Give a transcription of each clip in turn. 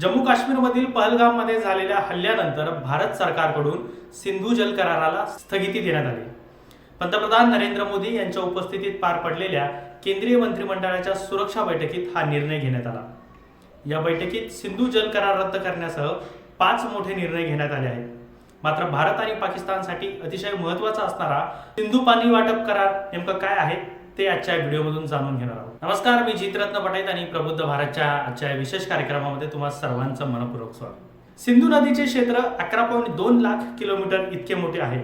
जम्मू काश्मीरमधील पहलगाममध्ये झालेल्या हल्ल्यानंतर भारत सरकारकडून सिंधू जल कराराला स्थगिती देण्यात आली. पंतप्रधान नरेंद्र मोदी यांच्या उपस्थितीत पार पडलेल्या केंद्रीय मंत्रिमंडळाच्या सुरक्षा बैठकीत हा निर्णय घेण्यात आला. या बैठकीत सिंधू जल करार रद्द करण्यासह पाच मोठे निर्णय घेण्यात आले आहेत. मात्र भारत आणि पाकिस्तानसाठी अतिशय महत्त्वाचा असणारा सिंधू पाणी वाटप करार नेमकं काय आहे? ते आजच्या व्हिडिओमधून जाणून घेणार आहोत. नमस्कार मी जितरत्न पटाईत आणि प्रबुद्ध भारतच्या आजच्या विशेष कार्यक्रमामध्ये तुम्हा सर्वांचं मनपूर्वक स्वागत. सिंधू नदीचे क्षेत्र अकरा पॉईंट दोन लाख किलोमीटर इतके मोठे आहे.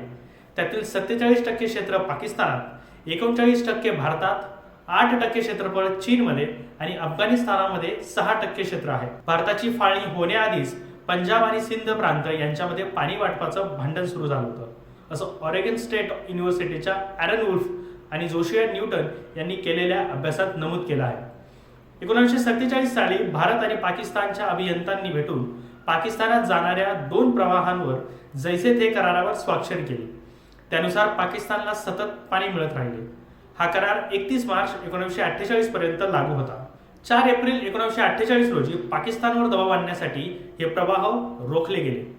त्यातील सत्तेचाळीस टक्के क्षेत्र पाकिस्तानात एकोणचाळीस टक्के भारतात आठ टक्के क्षेत्रफळ चीनमध्ये आणि अफगाणिस्तानामध्ये सहा टक्के क्षेत्र आहे. भारताची फाळणी होण्याआधीच पंजाब आणि सिंध प्रांत यांच्यामध्ये पाणी वाटपाचं भांडण सुरू झालं होतं. असं ऑरेगन स्टेट युनिव्हर्सिटीच्या ॲरन वुल्फ आणि जोशिया न्यूटन यांनी केलेल्या अभ्यासात नमूद केलं आहे. एकोणीसशे सत्तेचाळीस साली भारत आणि पाकिस्तानच्या अभियंत्यांनी भेटून पाकिस्तानात जाणाऱ्या दोन प्रवाहांवर जैसे थे करारावर स्वाक्षरी केली. त्यानुसार पाकिस्तानला सतत पाणी मिळत राहिले. हा करार एकतीस मार्च एकोणीसशे अठ्ठेचाळीस पर्यंत लागू होता. चार एप्रिल एकोणीसशे अठ्ठेचाळीस रोजी पाकिस्तानवर दबाव आणण्यासाठी हे प्रवाह रोखले गेले.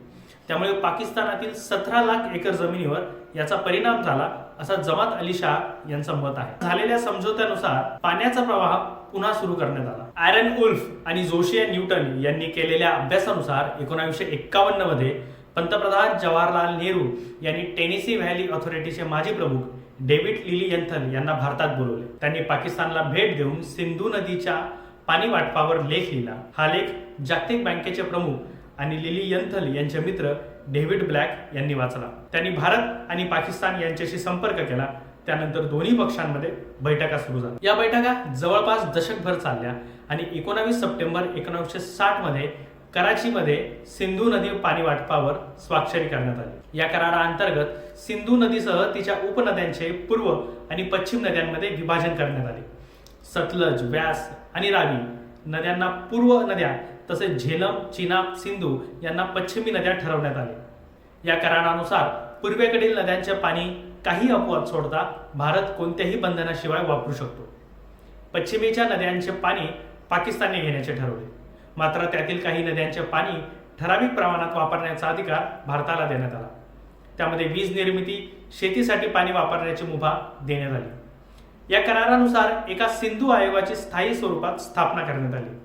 त्यामुळे पाकिस्तानातील सतरा लाख एकर जमिनीवर याचा परिणाम झाला असा जमात अली शाह यांचं मत आहे. झालेल्या समझोत्यानुसार पाण्याचा प्रवाह पुन्हा सुरू करण्यात आला. आयरन उल्फ आणि जोशिया न्यूटन यांनी केलेल्या अभ्यासानुसार एकोणीसशे एक्कावन्नमध्ये पंतप्रधान जवाहरलाल नेहरू यांनी टेनिसी व्हॅली ऑथॉरिटीचे माजी प्रमुख डेव्हिड लिलियंथन यांना भारतात बोलवले. त्यांनी पाकिस्तानला भेट देऊन सिंधू नदीच्या पाणी वाटपावर लेख लिहिला. हा लेख जागतिक बँकेचे प्रमुख आणि लिली यंथल यांचे मित्र डेव्हिड ब्लॅक यांनी वाचला. त्यांनी भारत आणि पाकिस्तान यांच्याशी संपर्क केला. त्यानंतर दोन्ही पक्षांमध्ये बैठका सुरू झाल्या. या बैठका जवळपास दशकभर चालल्या आणि एकोणावीस सप्टेंबर एकोणीसशे साठमध्ये कराचीमध्ये सिंधू नदी पाणी वाटपावर स्वाक्षरी करण्यात आली. या कराराअंतर्गत सिंधू नदीसह तिच्या उपनद्यांचे पूर्व आणि पश्चिम नद्यांमध्ये विभाजन करण्यात आले. सतलज व्यास आणि रावी नद्यांना पूर्व नद्या तसेच झेलम चिनाब सिंधू यांना पश्चिमी नद्या ठरवण्यात आल्या. या करारानुसार पूर्वेकडील नद्यांचे पाणी काही अपवाद सोडता भारत कोणत्याही बंधनाशिवाय वापरू शकतो. पश्चिमेच्या नद्यांचे पाणी पाकिस्तानने घेण्याचे ठरवले. मात्र त्यातील काही नद्यांचे पाणी ठराविक प्रमाणात वापरण्याचा अधिकार भारताला देण्यात आला. त्यामध्ये वीज निर्मिती शेतीसाठी पाणी वापरण्याची मुभा देण्यात आली. या करारानुसार एका सिंधू आयोगाची स्थायी स्वरूपात स्थापना करण्यात आली.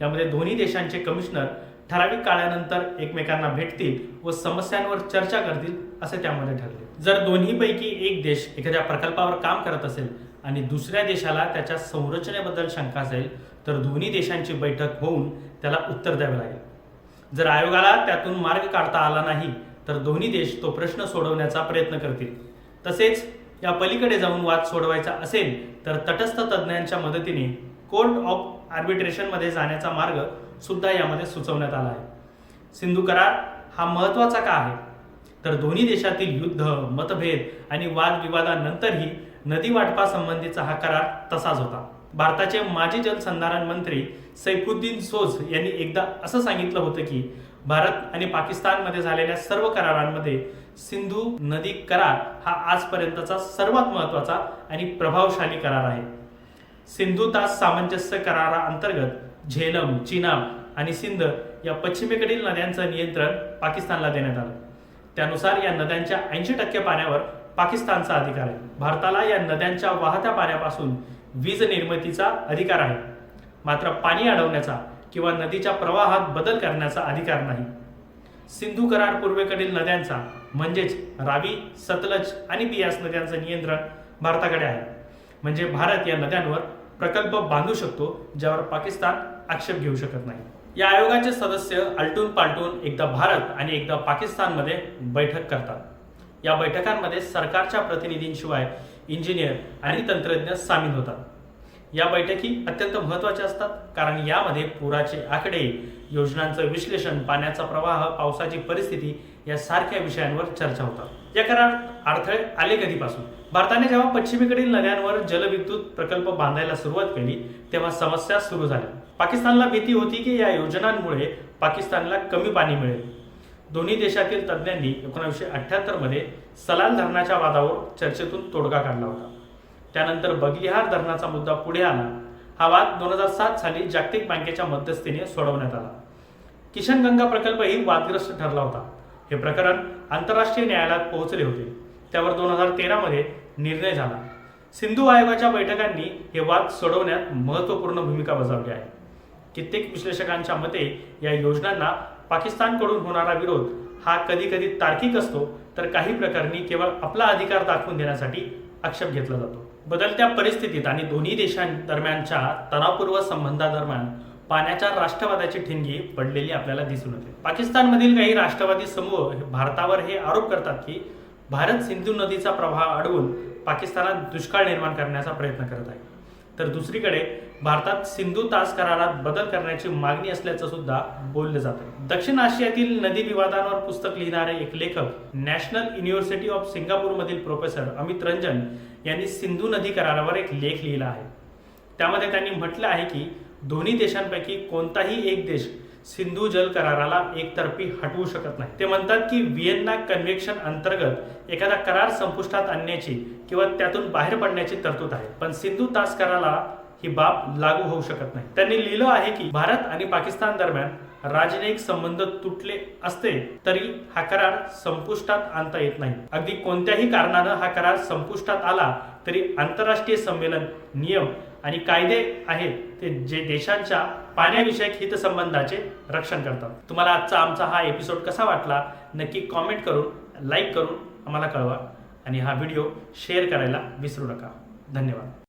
यामध्ये दोन्ही देशांचे कमिशनर ठराविक काळानंतर एकमेकांना भेटतील व समस्यांवर चर्चा करतील असे त्यामध्ये ठरले. जर दोन्हीपैकी एक देश एखाद्या प्रकल्पावर काम करत असेल आणि दुसऱ्या देशाला त्याच्या संरचनेबद्दल शंका असेल तर दोन्ही देशांची बैठक होऊन त्याला उत्तर द्यावे लागेल. जर आयोगाला त्यातून मार्ग काढता आला नाही तर दोन्ही देश तो प्रश्न सोडवण्याचा प्रयत्न करतील. तसेच या पलीकडे जाऊन वाद सोडवायचा असेल तर तटस्थ तज्ज्ञांच्या मदतीने कोर्ट ऑफ आर्बिट्रेशनमध्ये जाण्याचा मार्ग सुद्धा यामध्ये सुचवण्यात आला आहे. सिंधू करार हा महत्त्वाचा का आहे? तर दोन्ही देशातील युद्ध मतभेद आणि वादविवादानंतरही नदी वाटपासंबंधीचा हा करार तसाच होता. भारताचे माजी जलसंधारण मंत्री सैफुद्दीन सोज यांनी एकदा असं सांगितलं होतं की भारत आणि पाकिस्तानमध्ये झालेल्या सर्व करारांमध्ये सिंधू नदी करार हा आजपर्यंतचा सर्वात महत्त्वाचा आणि प्रभावशाली करार आहे. सिंधू सामंजस्य कराराअंतर्गत झेलम चिनाब आणि सिंध या पश्चिमेकडील नद्यांचं नियंत्रण पाकिस्तानला देण्यात आलं. त्यानुसार या नद्यांच्या ऐंशी टक्के पाण्यावर पाकिस्तानचा अधिकार आहे. भारताला या नद्यांच्या वाहत्या पाण्यापासून वीज निर्मितीचा अधिकार आहे. मात्र पाणी अडवण्याचा किंवा नदीच्या प्रवाहात बदल करण्याचा अधिकार नाही. सिंधू करार पूर्वेकडील नद्यांचा म्हणजेच रावी सतलज आणि बियास नद्यांचं नियंत्रण भारताकडे आहे. म्हणजे भारत या नद्यांवर प्रकल्प बांधू शकतो ज्यावर पाकिस्तान आक्षेप घेऊ शकत नाही. या आयोगाचे सदस्य आलटून पालटून एकदा भारत आणि एकदा पाकिस्तानमध्ये बैठक करतात. या बैठकांमध्ये सरकारच्या प्रतिनिधींशिवाय इंजिनियर आणि तंत्रज्ञ सामील होतात. या बैठकी अत्यंत महत्त्वाच्या असतात कारण यामध्ये पुराचे आकडे योजनांचं विश्लेषण पाण्याचा प्रवाह पावसाची परिस्थिती यासारख्या विषयांवर चर्चा होतात. या करारात अडथळे आले कधीपासून? भारताने जेव्हा पश्चिमेकडील नद्यांवर जलविद्युत प्रकल्प बांधायला सुरुवात केली तेव्हा समस्या सुरू झाल्या. पाकिस्तानला भीती होती की या योजनांमुळे पाकिस्तानला कमी पाणी मिळेल. दोन्ही देशातील तज्ज्ञांनी एकोणीसशे अठ्ठ्याहत्तरमध्ये सलाल धरणाच्या वादावर चर्चेतून तोडगा काढला होता. त्यानंतर बगलिहार धरणाचा मुद्दा पुढे आला. हा वाद दोन हजार सात साली जागतिक बँकेच्या मध्यस्थीने सोडवण्यात आला. किशनगंगा प्रकल्पही वादग्रस्त ठरला होता. हे प्रकरण आंतरराष्ट्रीय न्यायालयात पोहोचले होते. त्यावर दोन हजार तेरामध्ये निर्णय झाला. सिंधू आयोगाच्या बैठकांनी हे वाद सोडवण्यात महत्त्वपूर्ण भूमिका बजावली आहे. कित्येक विश्लेषकांच्या मते या योजनांना पाकिस्तानकडून होणारा विरोध हा कधी कधी तार्किक असतो तर काही प्रकरणी केवळ आपला अधिकार दाखवून देण्यासाठी आक्षेप घेतला जातो. बदलत्या परिस्थितीत आणि दोन्ही देशांदरम्यानच्या तणावपूर्व संबंधादरम्यान पाण्याच्या राष्ट्रवादाची ठिणगी पडलेली आपल्याला दिसून येते. पाकिस्तानमधील काही राष्ट्रवादी समूह भारतावर हे आरोप करतात की भारत सिंधू नदीचा प्रवाह अडवून पाकिस्तानात दुष्काळ निर्माण करण्याचा प्रयत्न करत आहे. तर दुसरीकडे भारतात सिंधू तास करारात बदल करण्याची मागणी असल्याचं सुद्धा बोललं जातं दक्षिण आशियातील नदी विवादांवर पुस्तक लिहिणारे एक लेखक नॅशनल युनिव्हर्सिटी ऑफ सिंगापूरमधील प्रोफेसर अमित रंजन यांनी सिंधू नदी करारावर एक लेख लिहिला आहे. त्यामध्ये त्यांनी म्हटलं आहे की दोन्ही देशांपैकी कोणताही एक देश सिंधू जल कराराला एकतर्फी हटवू शकत नाही. ते म्हणतात की व्हिएन्ना कन्व्हेक्शन अंतर्गत एखादा करार संपुष्टात आणण्याची किंवा त्यातून बाहेर पडण्याची तरतूद आहे. पण सिंधू तास कराराला ही बाब लागू होऊ शकत नाही. त्यांनी लिहिलं आहे की भारत आणि पाकिस्तान दरम्यान राजनैतिक संबंध तुटले असते तरी हा करार संपुष्टात आणता येत नाही. अगदी कोणत्याही कारणानं हा करार संपुष्टात आला तरी आंतरराष्ट्रीय संमेलन नियम आणि कायदे आहेत ते जे देशांच्या पाण्याविषयक हितसंबंधाचे रक्षण करतात. तुम्हाला आजचा आमचा हा एपिसोड कसा वाटला नक्की कॉमेंट करून लाईक करून आम्हाला कळवा. आणि हा व्हिडिओ शेअर करायला विसरू नका. धन्यवाद.